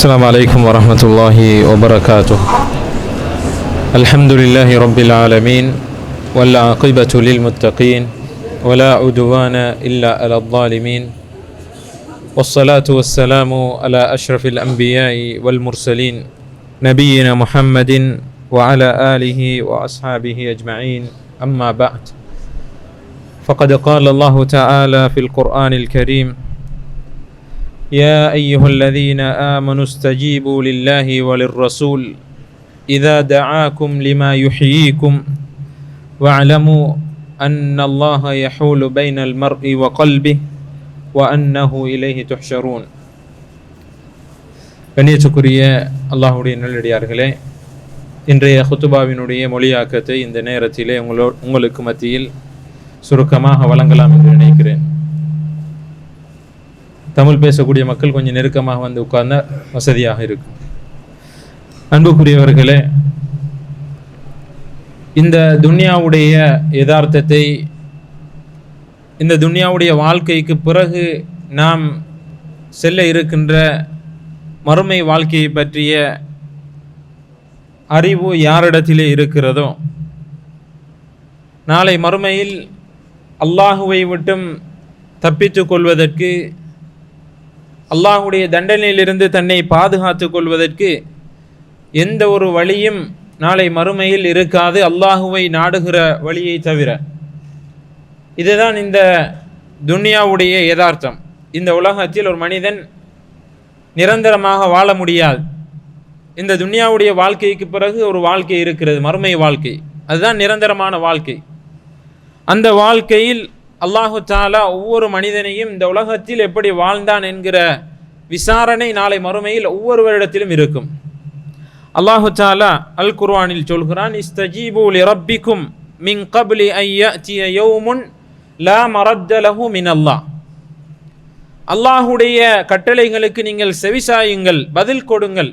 السلام عليكم ورحمة الله وبركاته. الحمد لله رب العالمين والعاقبة للمتقين ولا عدوان إلا على الظالمين والصلاة والسلام على أشرف الأنبياء والمرسلين نبينا محمد وعلى آله وأصحابه أجمعين. أما بعد فقد قال الله تعالى في القرآن الكريم يا أيها الذين آمنوا استجيبوا لله وللرسول إذا دعاكم لما يحييكم واعلموا أن الله يحول بين المرء وقلبه وأنه إليه تحشرون கண்ணியத்துக்குரிய அல்லாஹுடைய நல்லடியார்களே இன்றைய குத்துபாவினுடைய மொழியாக்கத்தை இந்த நேரத்திலே உங்களோ உங்களுக்கு மத்தியில் சுருக்கமாக வழங்கலாம் என்று நினைக்கிறேன் தமிழ் பேசக்கூடிய மக்கள் கொஞ்சம் நெருக்கமாக வந்து உட்கார்ந்த வசதியாக இருக்கும். அன்புக்குரியவர்களே இந்த துன்யாவுடைய யதார்த்தத்தை இந்த துன்யாவுடைய வாழ்க்கைக்கு பிறகு நாம் செல்ல இருக்கின்ற மறுமை வாழ்க்கையை பற்றிய அறிவு யாரிடத்திலே இருக்கிறதோ நாளை மறுமையில் அல்லாஹுவை விட்டும் தப்பித்து கொள்வதற்கு அல்லாஹுடைய தண்டனையிலிருந்து தன்னை பாதுகாத்து கொள்வதற்கு எந்த ஒரு வழியும் நாளை மறுமையில் இருக்காது. அல்லாஹுவை நாடுகிற வழியை தவிர. இதுதான் இந்த துன்யாவுடைய யதார்த்தம். இந்த உலகத்தில் ஒரு மனிதன் நிரந்தரமாக வாழ முடியாது. இந்த துன்யாவுடைய வாழ்க்கைக்கு பிறகு ஒரு வாழ்க்கை இருக்கிறது மறுமை வாழ்க்கை. அதுதான் நிரந்தரமான வாழ்க்கை. அந்த வாழ்க்கையில் அல்லாஹு தாலா ஒவ்வொரு மனிதனையும் இந்த உலகத்தில் எப்படி வாழ்ந்தான் என்கிற விசாரணை நாளை மறுமையில் ஒவ்வொருவரிடத்திலும் இருக்கும். அல்லாஹு தாலா அல் குர்வானில் சொல்கிறான் இஸ்தஜீபூல் இரப்பிக்கும் மின் கபிலி ஐயத்திய யௌமுன் லா மரத்த மின் அல்லாஹ் அல்லாஹுடைய கட்டளைகளுக்கு நீங்கள் செவிசாயுங்கள் பதில் கொடுங்கள்.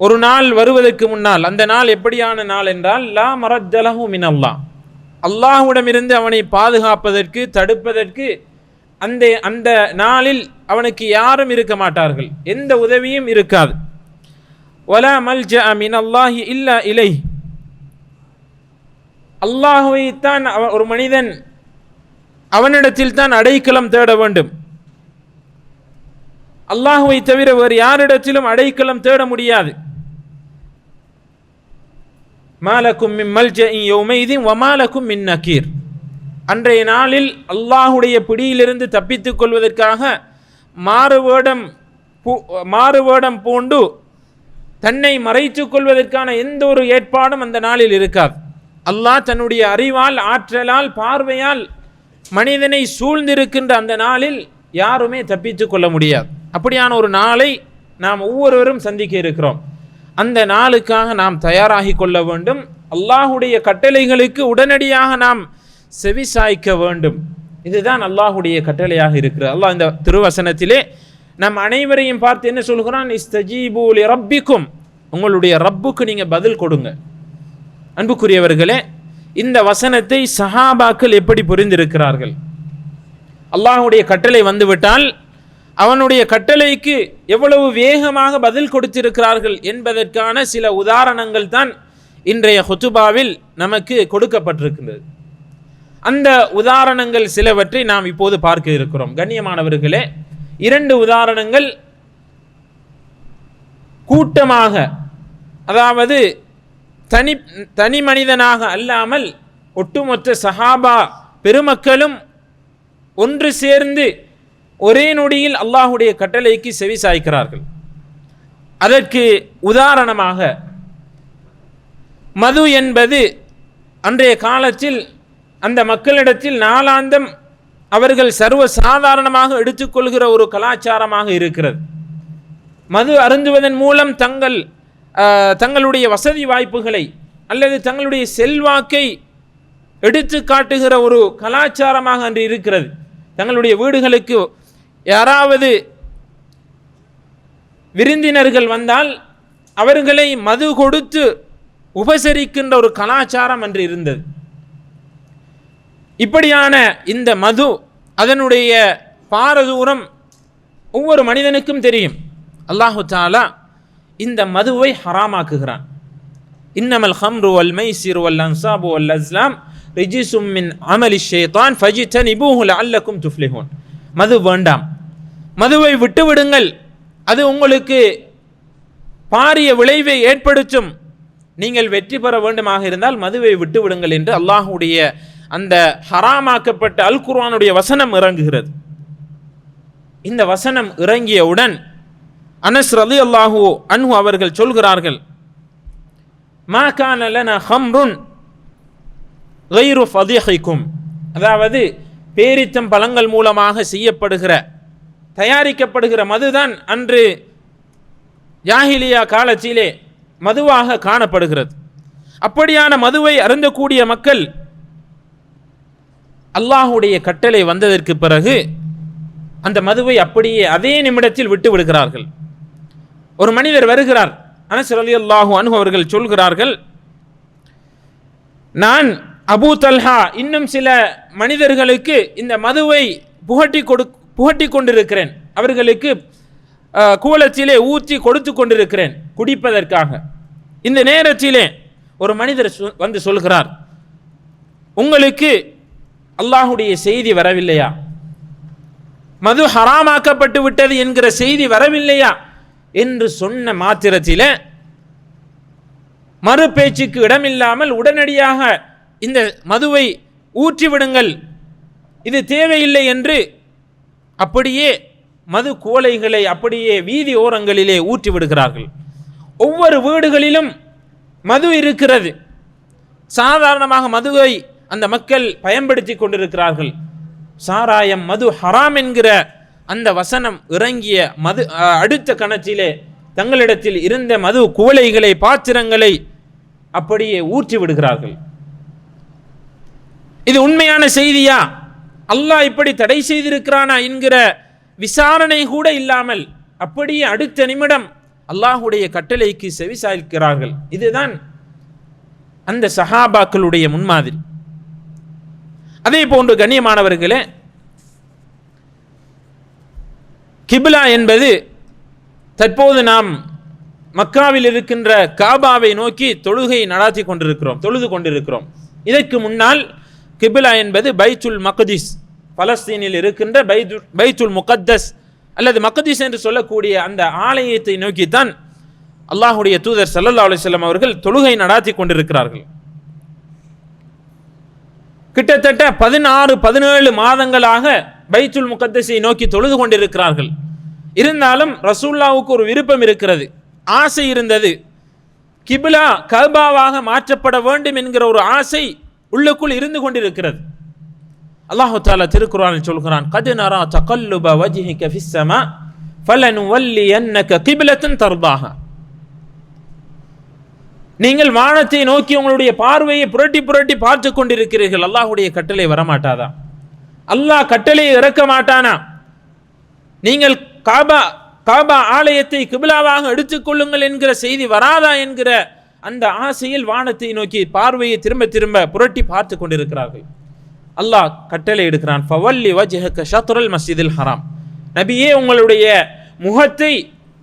ஒரு நாள் வருவதற்கு முன்னால் அந்த நாள் எப்படியான நாள் என்றால் லா மரத்தலஹு மின் அல்லாஹ் அல்லாஹுடமிருந்து அவனை பாதுகாப்பதற்கு தடுப்பதற்கு அந்த அந்த நாளில் அவனுக்கு யாரும் இருக்க மாட்டார்கள். எந்த உதவியும் இருக்காது. ஒலா மல்ஜ மின் அல்லாஹி இல்லா இலை அல்லாஹுவைத்தான் அவ- ஒரு மனிதன் அவனிடத்தில் தான் அடைக்கலம் தேட வேண்டும். அல்லாஹுவை தவிர வேறு யாரிடத்திலும் அடைக்கலம் தேட முடியாது. மாலக்கும் மின் மல்ஜஇன் யௌமைதின் வமாலக்கும் மின் நக்கீர் அன்றைய நாளில் அல்லாஹுடைய பிடியிலிருந்து தப்பித்துக் கொள்வதற்காக மாறுவேடம் பூ மாறுவேடம் பூண்டு தன்னை மறைத்துக் கொள்வதற்கான எந்த ஒரு ஏற்பாடும் அந்த நாளில் இருக்காது. அல்லாஹ் தன்னுடைய அறிவால் ஆற்றலால் பார்வையால் மனிதனை சூழ்ந்திருக்கின்ற அந்த நாளில் யாருமே தப்பித்துக் கொள்ள முடியாது. அப்படியான ஒரு நாளை நாம் ஒவ்வொருவரும் சந்திக்க இருக்கிறோம். அந்த நாளுக்காக நாம் தயாராகி கொள்ள வேண்டும். அல்லாஹுடைய கட்டளைகளுக்கு உடனடியாக நாம் செவி சாய்க்க வேண்டும். இதுதான் அல்லாஹுடைய கட்டளையாக இருக்கிறது. அல்லாஹ் இந்த திருவசனத்திலே நம் அனைவரையும் பார்த்து என்ன சொல்கிறான்? இஸ்தஜீபூலி ரப்பிக்கும். உங்களுடைய ரப்புக்கு நீங்கள் பதில் கொடுங்க. அன்புக்குரியவர்களே இந்த வசனத்தை சஹாபாக்கள் எப்படி புரிந்திருக்கிறார்கள்? அல்லாஹுடைய கட்டளை வந்துவிட்டால் அவனுடைய கட்டளைக்கு எவ்வளவு வேகமாக பதில் கொடுத்திருக்கிறார்கள் என்பதற்கான சில உதாரணங்கள் தான் இன்றைய ஹொத்துபாவில் நமக்கு கொடுக்கப்பட்டிருக்கின்றது. அந்த உதாரணங்கள் சிலவற்றை நாம் இப்போது பார்க்க இருக்கிறோம். கண்ணியமானவர்களே இரண்டு உதாரணங்கள் கூட்டமாக அதாவது தனி தனி மனிதனாக அல்லாமல் ஒட்டுமொத்த சஹாபா பெருமக்களும் ஒன்று சேர்ந்து ஒரே நொடியில் அல்லாஹுடைய கட்டளைக்கு செவி சாய்க்கிறார்கள். அதற்கு உதாரணமாக மது என்பது அன்றைய காலத்தில் அந்த மக்களிடத்தில் நாளாந்தம் அவர்கள் சர்வ சாதாரணமாக எடுத்துக்கொள்கிற ஒரு கலாச்சாரமாக இருக்கிறது. மது அருந்துவதன் மூலம் தங்கள் தங்களுடைய வசதி வாய்ப்புகளை அல்லது தங்களுடைய செல்வாக்கை எடுத்து காட்டுகிற ஒரு கலாச்சாரமாக அன்று இருக்கிறது. தங்களுடைய வீடுகளுக்கு யாராவது விருந்தினர்கள் வந்தால் அவர்களை மது கொடுத்து உபசரிக்கின்ற ஒரு கலாச்சாரம் அன்று இருந்தது. இப்படியான இந்த மது அதனுடைய பாரதூரம் ஒவ்வொரு மனிதனுக்கும் தெரியும். அல்லாஹு தாலா இந்த மதுவை ஹராமாக்குகிறான். இன்னமல் ஹம்ரு அல் மைசிர் வல் அன்சாபு அல் அஸ்லாம் ரிஜிசும் மின் அமலி ஷேத்தான் ஃபஜித்தன் இபூஹுல் அல்லக்கும் துஃப்லிஹோன். மது வேண்டாம். மதுவை விட்டுவிடுங்கள். அது உங்களுக்கு பாரிய விளைவை ஏற்படுத்தும். நீங்கள் வெற்றி பெற வேண்டுமாக இருந்தால் மதுவை விட்டுவிடுங்கள் என்று அல்லாஹுடைய அந்த ஹராமாக்கப்பட்ட அல் குர்வானுடைய வசனம் இறங்குகிறது. இந்த வசனம் இறங்கியவுடன் அனஸ் ரலி அல்லாஹூ அன்ஹு அவர்கள் சொல்கிறார்கள் மா கான லனா ஹம்ருன் கைரு ஃபதிஹைக்கும். அதாவது பேரித்தம் பழங்கள் மூலமாக செய்யப்படுகிற தயாரிக்கப்படுகிற மதுதான் அன்று ஜாஹிலியா காலத்திலே மதுவாக காணப்படுகிறது. அப்படியான மதுவை அருந்தக்கூடிய மக்கள் அல்லாஹுடைய கட்டளை வந்ததற்கு பிறகு அந்த மதுவை அப்படியே அதே நிமிடத்தில் விட்டு விடுகிறார்கள். ஒரு மனிதர் வருகிறார். அனசர் அலி அல்லாஹூ அனு அவர்கள் சொல்கிறார்கள் நான் அபூ தல்ஹா இன்னும் சில மனிதர்களுக்கு இந்த மதுவை புகட்டி கொடு புகட்டி கொண்டிருக்கிறேன். அவர்களுக்கு கூலத்திலே ஊற்றி கொடுத்து கொண்டிருக்கிறேன் குடிப்பதற்காக. இந்த நேரத்திலே ஒரு மனிதர் சொ- வந்து சொல்கிறார் உங்களுக்கு அல்லாஹுடைய செய்தி வரவில்லையா? மது ஹராமாக்கப்பட்டு விட்டது என்கிற செய்தி வரவில்லையா? என்று சொன்ன மாத்திரத்தில் மறு பேச்சுக்கு இடமில்லாமல் உடனடியாக இந்த மதுவை ஊற்றிவிடுங்கள். இது தேவையில்லை என்று அப்படியே மது கோலைகளை அப்படியே வீதி ஓரங்களிலே ஊற்றி விடுகிறார்கள் ஒவ்வொரு வீடுகளிலும் மது இருக்கிறது. சாதாரணமாக மதுவை அந்த மக்கள் பயன்படுத்தி கொண்டிருக்கிறார்கள். சாராயம் மது ஹராம் என்கிற அந்த வசனம் இறங்கிய மது அடுத்த கணத்திலே தங்களிடத்தில் இருந்த மது குவளைகளை பாத்திரங்களை அப்படியே ஊற்றி விடுகிறார்கள் இது உண்மையான செய்தியா? அல்லாஹ் இப்படி தடை செய்திருக்கிறானா என்கிற விசாரணை கூட இல்லாமல் அப்படியே அடுத்த நிமிடம் அல்லாஹுடைய கட்டளைக்கு செவி சாய்க்கிறார்கள். இதுதான் அந்த சஹாபாக்களுடைய முன்மாதிரி. அதே போன்று கண்ணியமானவர்களே கிபிலா என்பது தற்போது நாம் மக்காவில் இருக்கின்ற காபாவை நோக்கி தொழுகை நடாத்தி கொண்டிருக்கிறோம் தொழுது கொண்டிருக்கிறோம். இதற்கு முன்னால் கிபிலா என்பது பைத்துல் மக்திஸ். பலஸ்தீனில் இருக்கின்ற பைது பைத்துல் முகத்தஸ். அல்லது மக்திஸ் என்று சொல்லக்கூடிய அந்த ஆலயத்தை நோக்கித்தான் அல்லாஹுடைய தூதர் சல்லல்லா அலிசல்லாம் அவர்கள் தொழுகை நடாத்தி கொண்டிருக்கிறார்கள். கிட்டத்தட்ட பதினாறு பதினேழு மாதங்களாக பைத்துல் முகத்தஸை நோக்கி தொழுது கொண்டிருக்கிறார்கள். இருந்தாலும் ரசூல்லாவுக்கு ஒரு விருப்பம் இருக்கிறது. ஆசை இருந்தது. கிபிலா கல்பாவாக மாற்றப்பட வேண்டும் என்கிற ஒரு ஆசை உள்ளுக்குள் இருந்து கொண்டிருக்கிறது. அல்லாஹு தாலா திருக்குறானில் சொல்கிறான் கது நரா தகல்லுப வஜ்ஹிக ஃபிஸ் வல்லி ஃபலனுவல்லியன்னக கிபிலத்தின் தர்தாக நீங்கள் வானத்தை நோக்கி உங்களுடைய பார்வையை புரட்டி புரட்டி பார்த்து கொண்டிருக்கிறீர்கள். அல்லாஹுடைய கட்டளை வரமாட்டாதா? அல்லாஹ் கட்டளையை இறக்க மாட்டானா? நீங்கள் காபா காபா ஆலயத்தை கிபிலாவாக எடுத்துக்கொள்ளுங்கள் என்கிற செய்தி வராதா என்கிற அந்த ஆசையில் வானத்தை நோக்கி பார்வையை திரும்ப திரும்ப புரட்டி பார்த்து கொண்டிருக்கிறார்கள். அல்லாஹ் கட்டளை எடுக்கிறான் ஃபவல்லி வஜ்ஹக ஷத்ருல் மஸ்ஜிதில் ஹராம். நபியே உங்களுடைய முகத்தை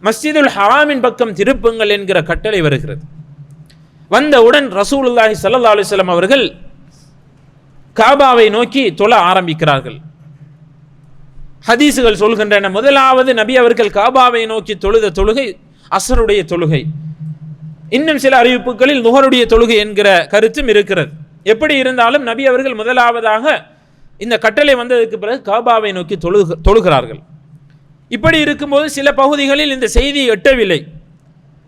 மஸ்ஜிதுல் ஹராமின் பக்கம் திருப்புங்கள் என்கிற கட்டளை வருகிறது. வந்தவுடன் ரசூலுல்லாஹி சல்லா அலிஸ்லாம் அவர்கள் காபாவை நோக்கி தொழ ஆரம்பிக்கிறார்கள். ஹதீஸுகள் சொல்கின்றன முதலாவது நபி அவர்கள் காபாவை நோக்கி தொழுத தொழுகை அசருடைய தொழுகை. இன்னும் சில அறிவிப்புகளில் நுகருடைய தொழுகை என்கிற கருத்தும் இருக்கிறது. எப்படி இருந்தாலும் நபி அவர்கள் முதலாவதாக இந்த கட்டளை வந்ததற்கு பிறகு காபாவை நோக்கி தொழுகு தொழுகிறார்கள். இப்படி இருக்கும்போது சில பகுதிகளில் இந்த செய்தி எட்டவில்லை.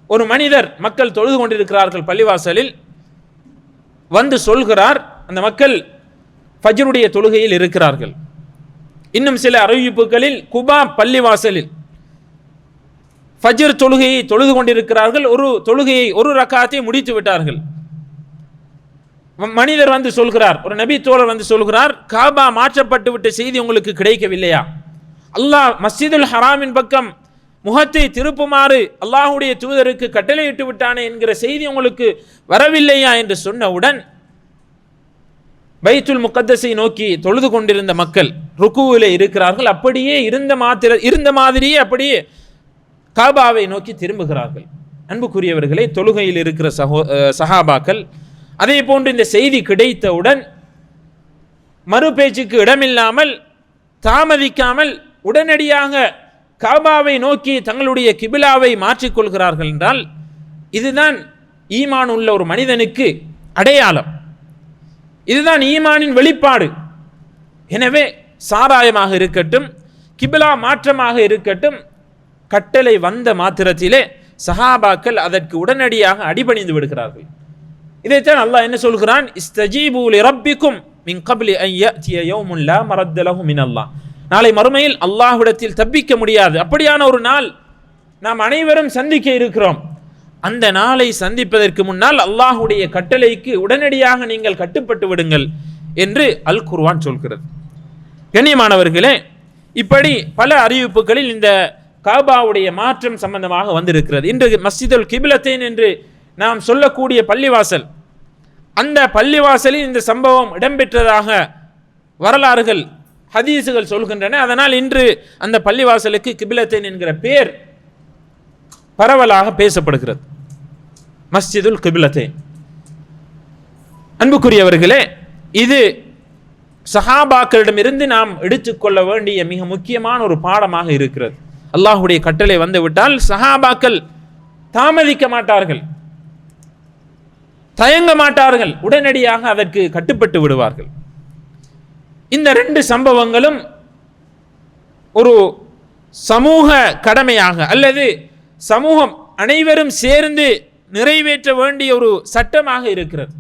ஒரு மனிதர் மக்கள் தொழுது கொண்டிருக்கிறார்கள் பள்ளிவாசலில் வந்து சொல்கிறார் அந்த மக்கள் ஃபஜ்ருடைய தொழுகையில் இருக்கிறார்கள். இன்னும் சில அறிவிப்புகளில் குபா பள்ளிவாசலில் ஃபஜ்ர் தொழுகையை தொழுது கொண்டிருக்கிறார்கள். ஒரு தொழுகையை ஒரு ரக்காத்தை முடித்து விட்டார்கள். மனிதர் வந்து சொல்கிறார் ஒரு நபி தோழர் வந்து சொல்கிறார் காபா மாற்றப்பட்டு விட்ட செய்தி உங்களுக்கு கிடைக்கவில்லையா? அல்லாஹ் மஸ்ஜிதுல் ஹராமின் பக்கம் முகத்தை திருப்புமாறு அல்லாஹுடைய தூதருக்கு கட்டளையிட்டு விட்டானே என்கிற செய்தி உங்களுக்கு வரவில்லையா என்று சொன்னவுடன் பைத்துல் முகத்தஸை நோக்கி தொழுது கொண்டிருந்த மக்கள் ருக்குவிலே இருக்கிறார்கள். அப்படியே இருந்த மாத்திர இருந்த மாதிரியே அப்படியே காபாவை நோக்கி திரும்புகிறார்கள். அன்புக்குரியவர்களே தொழுகையில் இருக்கிற சகோ சகாபாக்கள் சஹாபாக்கள் அதே போன்று இந்த செய்தி கிடைத்தவுடன் மறு பேச்சுக்கு இடமில்லாமல் தாமதிக்காமல் உடனடியாக காபாவை நோக்கி தங்களுடைய கிபிலாவை மாற்றிக்கொள்கிறார்கள் என்றால் இதுதான் ஈமான் உள்ள ஒரு மனிதனுக்கு அடையாளம். இதுதான் ஈமானின் வெளிப்பாடு. எனவே சாராயமாக இருக்கட்டும் கிபிலா மாற்றமாக இருக்கட்டும் கட்டளை வந்த மாத்திரத்திலே சஹாபாக்கள் அதற்கு உடனடியாக அடிபணிந்து விடுகிறார்கள். இதைத்தான் அல்லாஹ் என்ன சொல்கிறான்? இஸ்தஜீபூலி ரப்பிக்கும் மின் கபிலி அன் யஅதிய யௌமுன் மின் அல்லாஹ் நாளை மறுமையில் அல்லாஹ்விடத்தில் தப்பிக்க முடியாது. அப்படியான ஒரு நாள் நாம் அனைவரும் சந்திக்க இருக்கிறோம். அந்த நாளை சந்திப்பதற்கு முன்னால் அல்லாஹுடைய கட்டளைக்கு உடனடியாக நீங்கள் கட்டுப்பட்டு விடுங்கள் என்று அல் குர்வான் சொல்கிறது. கண்ணியமானவர்களே இப்படி பல அறிவிப்புகளில் இந்த காபாவுடைய மாற்றம் சம்பந்தமாக வந்திருக்கிறது. இன்று மஸ்ஜிதுல் கிபிலத்தேன் என்று நாம் சொல்லக்கூடிய பள்ளிவாசல் அந்த பள்ளிவாசலில் இந்த சம்பவம் இடம்பெற்றதாக வரலாறுகள் ஹதீஸுகள் சொல்கின்றன. அதனால் இன்று அந்த பள்ளிவாசலுக்கு கிபிலத்தேன் என்கிற பேர் பரவலாக பேசப்படுகிறது. மஸ்ஜிதுல் கிபிலத்தேன். அன்புக்குரியவர்களே இது சஹாபாக்களிடமிருந்து நாம் எடுத்துக்கொள்ள வேண்டிய மிக முக்கியமான ஒரு பாடமாக இருக்கிறது. அல்லாஹுடைய கட்டளை வந்துவிட்டால் சஹாபாக்கள் தாமதிக்க மாட்டார்கள். தயங்க மாட்டார்கள். உடனடியாக அதற்கு கட்டுப்பட்டு விடுவார்கள். இந்த ரெண்டு சம்பவங்களும் ஒரு சமூக கடமையாக அல்லது சமூகம் அனைவரும் சேர்ந்து நிறைவேற்ற வேண்டிய ஒரு சட்டமாக இருக்கிறது.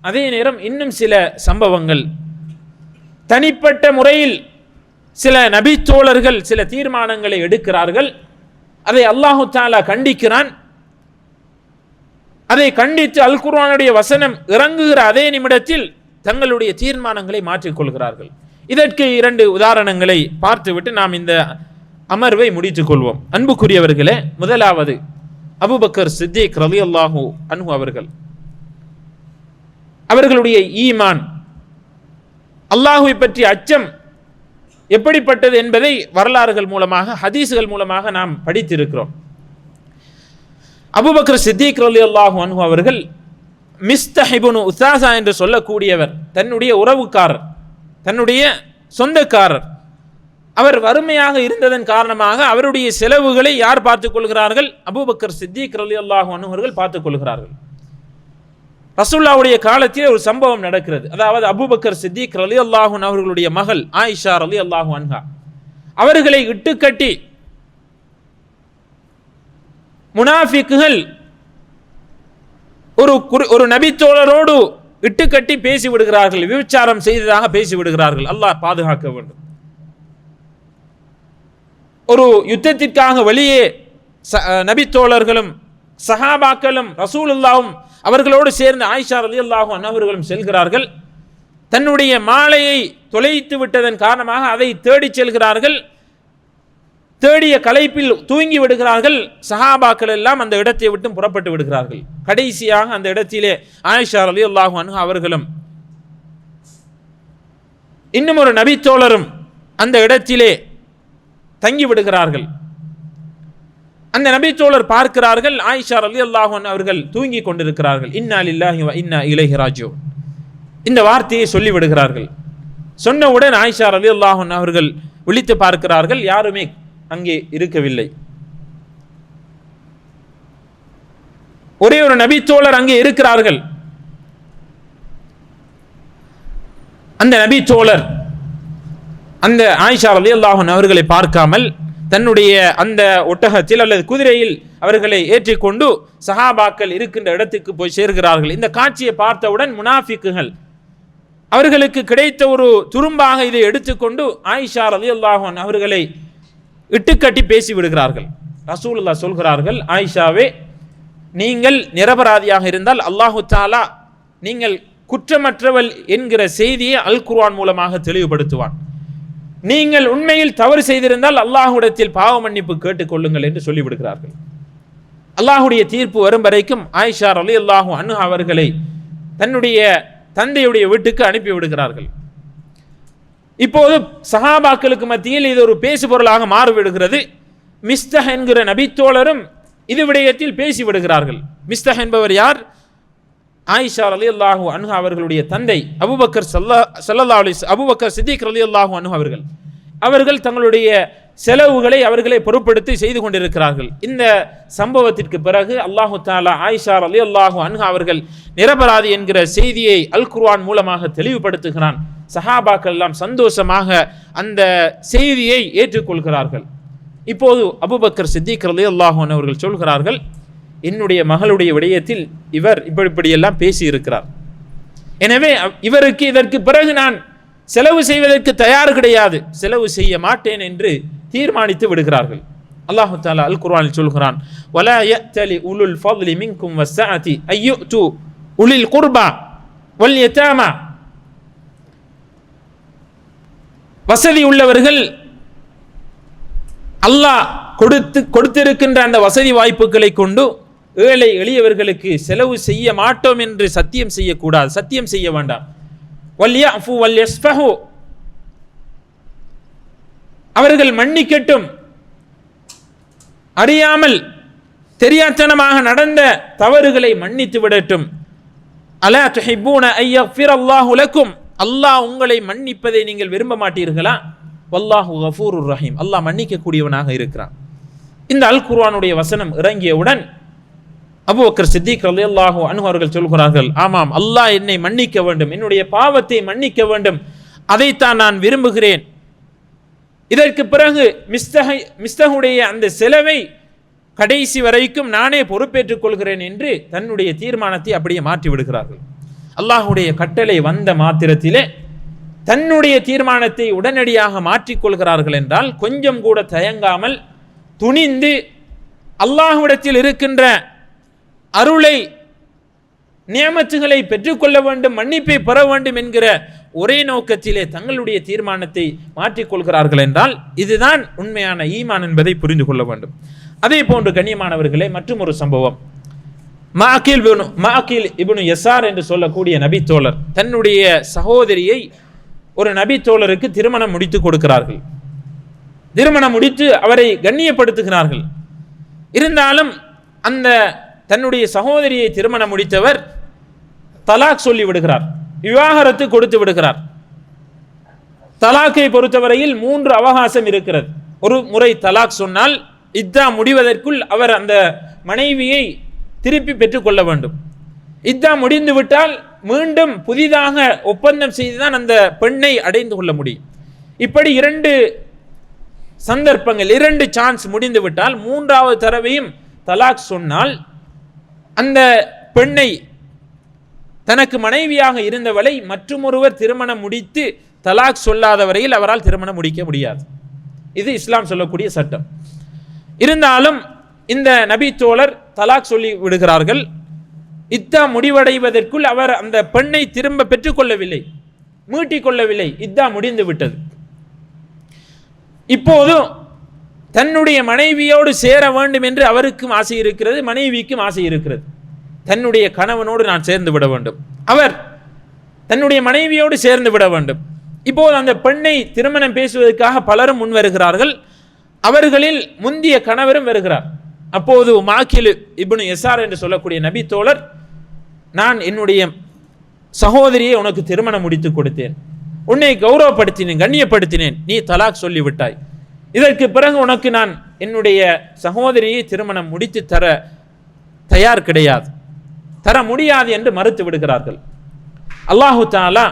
அதே நேரம் இன்னும் சில சம்பவங்கள். தனிப்பட்ட முறையில் சில நபித்தோழர்கள் சில தீர்மானங்களை எடுக்கிறார்கள். அதை அல்லாஹு தாலா கண்டிக்கிறான். அதை கண்டித்து அல் குர்வானுடைய வசனம் இறங்குகிற அதே நிமிடத்தில் தங்களுடைய தீர்மானங்களை மாற்றிக்கொள்கிறார்கள். இதற்கு இரண்டு உதாரணங்களை பார்த்துவிட்டு நாம் இந்த அமர்வை முடித்துக் கொள்வோம். அன்புக்குரியவர்களே முதலாவது அபுபக்கர் சித்திக் ரலி அல்லாஹூ அன்ஹு அவர்கள். அவர்களுடைய ஈமான் அல்லாஹுவை பற்றிய அச்சம் எப்படிப்பட்டது என்பதை வரலாறுகள் மூலமாக ஹதீஸுகள் மூலமாக நாம் படித்திருக்கிறோம். அபுபக்கர் சித்திக் ரலி அல்லாஹு அன்ஹு அவர்கள் மிஸ்தஹிபுனு உத்தாசா என்று சொல்லக்கூடியவர் தன்னுடைய உறவுக்காரர் தன்னுடைய சொந்தக்காரர். அவர் வறுமையாக இருந்ததன் காரணமாக அவருடைய செலவுகளை யார் பார்த்துக் கொள்கிறார்கள்? அபூபக்கர் சித்திக் ரலி அல்லாஹு அன்ஹு பார்த்துக் கொள்கிறார்கள். ரசூல்லாவுடைய காலத்திலே ஒரு சம்பவம் நடக்கிறது. அதாவது அபூபக்கர் சித்திக் அலி அல்லாஹூன் அவர்களுடைய மகள் ஆயிஷா அலி அல்லாஹூ அன்ஹா. அவர்களை இட்டுக்கட்டி முனாஃபிக்குகள் ஒரு குறி- ஒரு நபித்தோழரோடு இட்டுக்கட்டி பேசி விடுகிறார்கள் விபச்சாரம் செய்ததாக பேசி விடுகிறார்கள் அல்லாஹ் பாதுகாக்க வேண்டும். ஒரு யுத்தத்திற்காக வெளியே நபித்தோழர்களும் சஹாபாக்களும் ரசூலுல்லாவும் அவர்களோடு சேர்ந்து ஆயிஷா ரலியல்லாஹு அவர்களும் செல்கிறார்கள். தன்னுடைய மாலையை தொலைத்து விட்டதன் காரணமாக அதை தேடிச் செல்கிறார்கள். தேடிய களைப்பில் தூங்கி விடுகிறார்கள். சஹாபாக்கள் எல்லாம் அந்த இடத்தை விட்டு புறப்பட்டு விடுகிறார்கள். கடைசியாக அந்த இடத்திலே ஆயிஷா ரலியல்லாஹு அன்ஹா அவர்களும் இன்னும் ஒரு நபித்தோழரும் அந்த இடத்திலே தங்கி விடுகிறார்கள். அந்த நபிச்சோழர் பார்க்கிறார்கள் ஆயிஷா அலி அல்லாஹன் அவர்கள் தூங்கி கொண்டிருக்கிறார்கள். இன்னா இல்லாஹி இன்னா இலைஹி இந்த வார்த்தையை சொல்லி விடுகிறார்கள். சொன்னவுடன் ஆயிஷா அலி அல்லாஹன் அவர்கள் விழித்து பார்க்கிறார்கள் யாருமே அங்கே இருக்கவில்லை. ஒரே ஒரு நபிச்சோழர் அங்கே இருக்கிறார்கள். அந்த நபிச்சோழர் அந்த ஆயிஷா அலி அல்லாஹன் அவர்களை பார்க்காமல் தன்னுடைய அந்த ஒட்டகத்தில் அல்லது குதிரையில் அவர்களை ஏற்றிக்கொண்டு சஹாபாக்கள் இருக்கின்ற இடத்துக்கு போய் சேர்கிறார்கள். இந்த காட்சியை பார்த்தவுடன் முனாஃபிக்குகள் அவர்களுக்கு கிடைத்த ஒரு துரும்பாக இதை எடுத்துக்கொண்டு ஆயிஷா அலி அல்லாஹன் அவர்களை இட்டுக்கட்டி பேசி விடுகிறார்கள் ரசூலுல்லாஹ் சொல்கிறார்கள் ஆயிஷாவே நீங்கள் நிரபராதியாக இருந்தால் அல்லாஹு தாலா நீங்கள் குற்றமற்றவள் என்கிற செய்தியை அல் குர்வான் மூலமாக தெளிவுபடுத்துவான். நீங்கள் உண்மையில் தவறு செய்திருந்தால் அல்லாஹுடத்தில் பாவ மன்னிப்பு கேட்டுக்கொள்ளுங்கள் என்று சொல்லிவிடுகிறார்கள். அல்லாஹுடைய தீர்ப்பு வரும் வரைக்கும் ஆயிஷா அலி அல்லாஹூ அனு அவர்களை தன்னுடைய தந்தையுடைய வீட்டுக்கு அனுப்பி விடுகிறார்கள். இப்போது சஹாபாக்களுக்கு மத்தியில் இது ஒரு பேசு பொருளாக மாறிவிடுகிறது. மிஸ்தஹ் என்கிற நபித்தோழரும் இது விடயத்தில் பேசி விடுகிறார்கள் மிஸ்தஹ் என்பவர் யார்? ஆயிஷா அலி அல்லாஹூ அனுஹா அவர்களுடைய தந்தை அபுபக்கர் சல்லா சல்லல்லா அலி அபுபக்கர் சித்திக் அலி அல்லாஹூ அனுஹா அவர்கள். அவர்கள் தங்களுடைய செலவுகளை அவர்களை பொருட்படுத்தி செய்து கொண்டிருக்கிறார்கள். இந்த சம்பவத்திற்கு பிறகு அல்லாஹு தாலா ஆயிஷா அலி அல்லாஹு அன்ஹா அவர்கள் நிரபராதி என்கிற செய்தியை அல் குர்ஆன் மூலமாக தெளிவுபடுத்துகிறான். சஹாபாக்கள் எல்லாம் சந்தோஷமாக அந்த செய்தியை ஏற்றுக்கொள்கிறார்கள். இப்போது அபுபக்கர் சித்திக் அலி அல்லாஹூன் அவர்கள் சொல்கிறார்கள் என்னுடைய மகளுடைய விடயத்தில் இவர் இப்படி இப்படியெல்லாம் பேசியிருக்கிறார். எனவே இவருக்கு இதற்கு பிறகு நான் செலவு செய்வதற்கு தயார் கிடையாது. செலவு செய்ய மாட்டேன் என்று தீர்மானித்து விடுகிறார்கள். அல்லாஹு தாலா அல் குர்வானில் சொல்கிறான் வலா யத்தலி உலுல் மின்கும் உலில் குர்பா வல் வசதி உள்ளவர்கள் அல்லாஹ் கொடுத்து கொடுத்திருக்கின்ற அந்த வசதி வாய்ப்புகளை கொண்டு ஏழை எளியவர்களுக்கு செலவு செய்ய மாட்டோம் என்று சத்தியம் செய்யக்கூடாது. சத்தியம் செய்ய வேண்டாம். வல்யஃபு வல்யஸ்ஃபஹு அவர்கள் மன்னிக்கட்டும். அறியாமல் தெரியாத்தனமாக நடந்த தவறுகளை மன்னித்து விடட்டும். அலா துஹிப்பூன ஐயஃபிர் அல்லாஹு அல்லாஹ் உங்களை மன்னிப்பதை நீங்கள் விரும்ப மாட்டீர்களா? வல்லாஹு கஃபூர் ரஹீம். அல்லாஹ் மன்னிக்கக்கூடியவனாக இருக்கிறான். இந்த அல் குர்வானுடைய வசனம் இறங்கியவுடன் அபுபக்கர் சித்திக் ரலியல்லாஹு அனு அவர்கள் சொல்கிறார்கள் ஆமாம் அல்லாஹ் என்னை மன்னிக்க வேண்டும் என்னுடைய பாவத்தை மன்னிக்க வேண்டும் அதைத்தான் நான் விரும்புகிறேன். இதற்கு பிறகு மிஸ்தகை மிஸ்தகுடைய அந்த செலவை கடைசி வரைக்கும் நானே பொறுப்பேற்றுக் கொள்கிறேன் என்று தன்னுடைய தீர்மானத்தை அப்படியே மாற்றி விடுகிறார்கள். அல்லாஹுடைய கட்டளை வந்த மாத்திரத்திலே தன்னுடைய தீர்மானத்தை உடனடியாக மாற்றிக்கொள்கிறார்கள் என்றால் கொஞ்சம் கூட தயங்காமல் துணிந்து அல்லாஹ்விடத்தில் இருக்கின்ற அருளை நியமத்துகளை பெற்றுக்கொள்ள வேண்டும் மன்னிப்பை பெற வேண்டும் என்கிற ஒரே நோக்கத்திலே தங்களுடைய தீர்மானத்தை மாற்றிக்கொள்கிறார்கள் என்றால் இதுதான் உண்மையான ஈமான் என்பதை புரிந்து கொள்ள வேண்டும். அதே போன்று கண்ணியமானவர்களே மற்றும் ஒரு சம்பவம். மாக்கில் இப்னு மாக்கில் இபுனு எஸ்ஆர் என்று சொல்லக்கூடிய நபித்தோழர் தன்னுடைய சகோதரியை ஒரு நபித்தோழருக்கு திருமணம் முடித்து கொடுக்கிறார்கள். திருமணம் முடித்து அவரை கண்ணியப்படுத்துகிறார்கள். இருந்தாலும் அந்த தன்னுடைய சகோதரியை திருமணம் முடித்தவர் தலாக் சொல்லி விடுகிறார். விவாகரத்து கொடுத்து விடுகிறார். தலாக்கை பொறுத்தவரையில் மூன்று அவகாசம் இருக்கிறது. ஒரு முறை தலாக் சொன்னால் இத்தா முடிவதற்குள் அவர் அந்த மனைவியை திருப்பி பெற்றுக்கொள்ள வேண்டும். இத்தா முடிந்துவிட்டால் மீண்டும் புதிதாக ஒப்பந்தம் செய்துதான் அந்த பெண்ணை அடைந்து கொள்ள முடியும். இப்படி இரண்டு சந்தர்ப்பங்கள் இரண்டு சான்ஸ் முடிந்துவிட்டால் மூன்றாவது தடவையும் தலாக் சொன்னால் அந்த பெண்ணை தனக்கு மனைவியாக இருந்தவளை மற்றுமொருவர் திருமணம் முடித்து தலாக் சொல்லாத வரையில் அவரால் திருமணம் முடிக்க முடியாது. இது இஸ்லாம் சொல்லக்கூடிய சட்டம். இருந்தாலும் இந்த நபி தோழர் தலாக் சொல்லி விடுகிறார்கள் இத்தா முடிவடைவதற்குள் அவர் அந்த பெண்ணை திரும்ப பெற்றுக்கொள்ளவில்லை மீட்டிக் கொள்ளவில்லை இத்தா முடிந்து விட்டது. இப்போதும் தன்னுடைய மனைவியோடு சேர வேண்டும் என்று அவருக்கும் ஆசை இருக்கிறது மனைவிக்கும் ஆசை இருக்கிறது. தன்னுடைய கணவனோடு நான் சேர்ந்து விட வேண்டும். அவர் தன்னுடைய மனைவியோடு சேர்ந்து விட வேண்டும். இப்போது அந்த பெண்ணை திருமணம் பேசுவதற்காக பலரும் முன் வருகிறார்கள். அவர்களில் முந்திய கணவரும் வருகிறார். அப்போது மாக்கில் இப்னு எஸ்ஆர் என்று சொல்லக்கூடிய நபி தோழர் நான் என்னுடைய சகோதரியை உனக்கு திருமணம் முடித்து கொடுத்தேன். உன்னை கௌரவப்படுத்தினேன் கண்ணியப்படுத்தினேன். நீ தலாக் சொல்லிவிட்டாய். இதற்கு பிறகு உனக்கு நான் என்னுடைய சகோதரியை திருமணம் முடித்து தர தயார் கிடையாது. தர முடியாது என்று மறுத்து விடுகிறார்கள். அல்லாஹு தாலா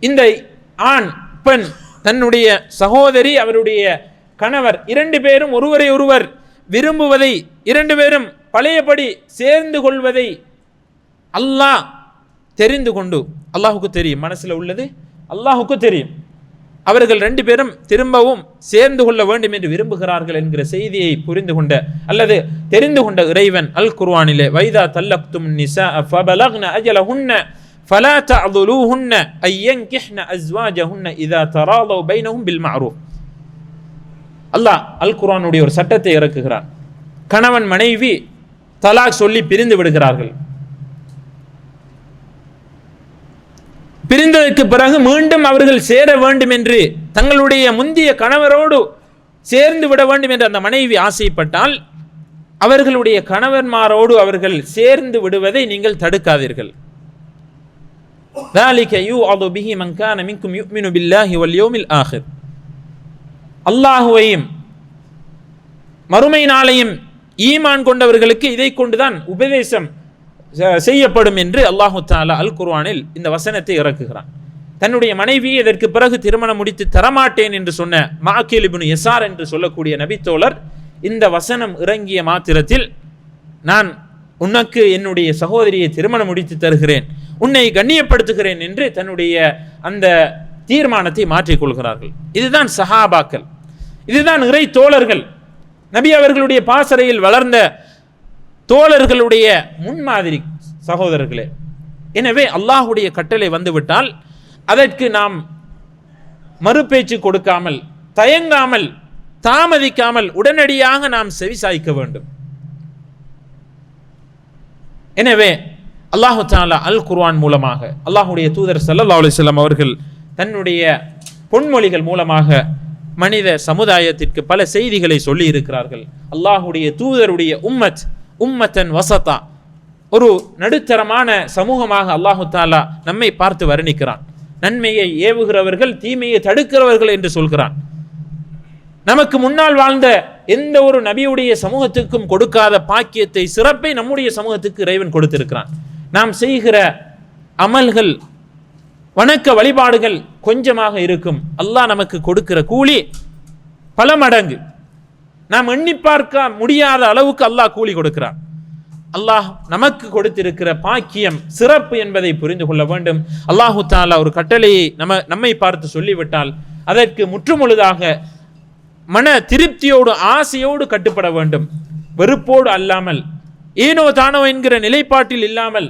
இந்த ஆண் பெண் தன்னுடைய சகோதரி அவருடைய கணவர் இரண்டு பேரும் ஒருவரை ஒருவர் விரும்புவதை இரண்டு பேரும் பழையபடி சேர்ந்து கொள்வதை அல்லாஹ் தெரிந்து கொண்டு அல்லாஹுக்கு தெரியும். மனசில் உள்ளது அல்லாஹுக்கு தெரியும். அவர்கள் ரெண்டு பேரும் திரும்பவும் சேர்ந்து கொள்ள வேண்டும் என்று விரும்புகிறார்கள் என்கிற செய்தியை புரிந்து கொண்ட அல்லது தெரிந்து கொண்ட இறைவன் அல் குர்வானிலே வைதா தல்லக்தும் நிசா ஃபபலக்ன அஜலஹுன்ன ஃபலா தஅதுலூஹுன்ன ஐயங்கிஹ்ன அஸ்வாஜஹுன்ன இதா தராதவ் பைனஹும் பில் மஅரூஃப் அல்லாஹ் அல் குர்ஆனுடைய ஒரு சட்டத்தை இறக்குகிறான். கணவன் மனைவி தலாக் சொல்லி பிரிந்து விடுகிறார்கள். பிரிந்ததற்கு பிறகு மீண்டும் அவர்கள் சேர வேண்டும் என்று தங்களுடைய முந்திய கணவரோடு சேர்ந்து விட வேண்டும் என்று அந்த மனைவி ஆசைப்பட்டால் அவர்களுடைய கணவன்மாரோடு அவர்கள் சேர்ந்து விடுவதை நீங்கள் தடுக்காதீர்கள் ذلك يوعظ به من كان منكم يؤمن بالله واليوم الآخر அல்லாஹுவையும் மறுமை நாளையும் ஈமான் கொண்டவர்களுக்கு இதை கொண்டுதான் உபதேசம் செ- செய்யப்படும் என்று அல்லாஹு தாலா அல் குர்வானில் இந்த வசனத்தை இறக்குகிறான். தன்னுடைய மனைவியை இதற்கு பிறகு திருமணம் முடித்து தரமாட்டேன் என்று சொன்ன மாக்கில் இப்னு யசார் என்று சொல்லக்கூடிய நபித்தோழர் இந்த வசனம் இறங்கிய மாத்திரத்தில் நான் உனக்கு என்னுடைய சகோதரியை திருமணம் முடித்து தருகிறேன் உன்னை கண்ணியப்படுத்துகிறேன் என்று தன்னுடைய அந்த தீர்மானத்தை மாற்றிக்கொள்கிறார்கள் இதுதான் சஹாபாக்கள். இதுதான் இறை தோழர்கள். நபி அவர்களுடைய பாசறையில் வளர்ந்த தோழர்களுடைய முன்மாதிரி சகோதரர்களே எனவே அல்லாஹுடைய கட்டளை வந்துவிட்டால் அதற்கு நாம் மறுபேச்சு கொடுக்காமல் தயங்காமல் தாமதிக்காமல் உடனடியாக நாம் செவிசாய்க்க வேண்டும். எனவே அல்லாஹு தாலா அல் குர்வான் மூலமாக அல்லாஹுடைய தூதர் சல்லா அலைஹி அவர்கள் தன்னுடைய பொன்மொழிகள் மூலமாக மனித சமுதாயத்திற்கு பல செய்திகளை சொல்லி இருக்கிறார்கள் அல்லாஹுடைய தூதருடைய உம்மத் உம்மத்தன் வசதா ஒரு நடுத்தரமான சமூகமாக அல்லாஹு தாலா நம்மை பார்த்து வர்ணிக்கிறான். நன்மையை ஏவுகிறவர்கள் தீமையை தடுக்கிறவர்கள் என்று சொல்கிறான். நமக்கு முன்னால் வாழ்ந்த எந்த ஒரு நபியுடைய சமூகத்துக்கும் கொடுக்காத பாக்கியத்தை சிறப்பை நம்முடைய சமூகத்துக்கு இறைவன் கொடுத்திருக்கிறான். நாம் செய்கிற அமல்கள் வணக்க வழிபாடுகள் கொஞ்சமாக இருக்கும். அல்லாஹ் நமக்கு கொடுக்கிற கூலி பல மடங்கு. நாம் எண்ணி பார்க்க முடியாத அளவுக்கு அல்லாஹ் கூலி கொடுக்கிறான். அல்லாஹ் நமக்கு கொடுத்திருக்கிற பாக்கியம் சிறப்பு என்பதை புரிந்து கொள்ள வேண்டும். அல்லாஹு தாலா ஒரு கட்டளையை நம்ம நம்மை பார்த்து சொல்லிவிட்டால் அதற்கு முற்றுமுழுதாக மன திருப்தியோடு ஆசையோடு கட்டுப்பட வேண்டும். வெறுப்போடு அல்லாமல் ஏனோ தானோ என்கிற நிலைப்பாட்டில் இல்லாமல்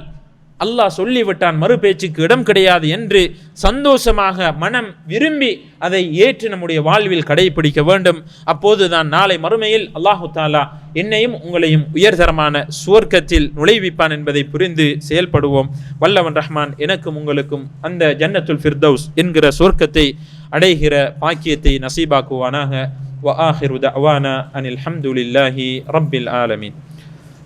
அல்லாஹ் சொல்லிவிட்டான் மறு பேச்சுக்கு இடம் கிடையாது என்று சந்தோஷமாக மனம் விரும்பி அதை ஏற்று நம்முடைய வாழ்வில் கடைபிடிக்க வேண்டும் அப்போதுதான் நாளை மறுமையில் அல்லாஹு தாலா என்னையும் உங்களையும் உயர்தரமான சுவர்க்கத்தில் நுழைவிப்பான் என்பதை புரிந்து செயல்படுவோம் வல்லவன் ரஹ்மான் எனக்கும் உங்களுக்கும் அந்த ஜன்னத்துல் ஃபிர்தௌஸ் என்கிற சுவர்க்கத்தை அடைகிற பாக்கியத்தை நசீபாக்குவானாக وآخر دعوانا أن الحمد لله رب العالمين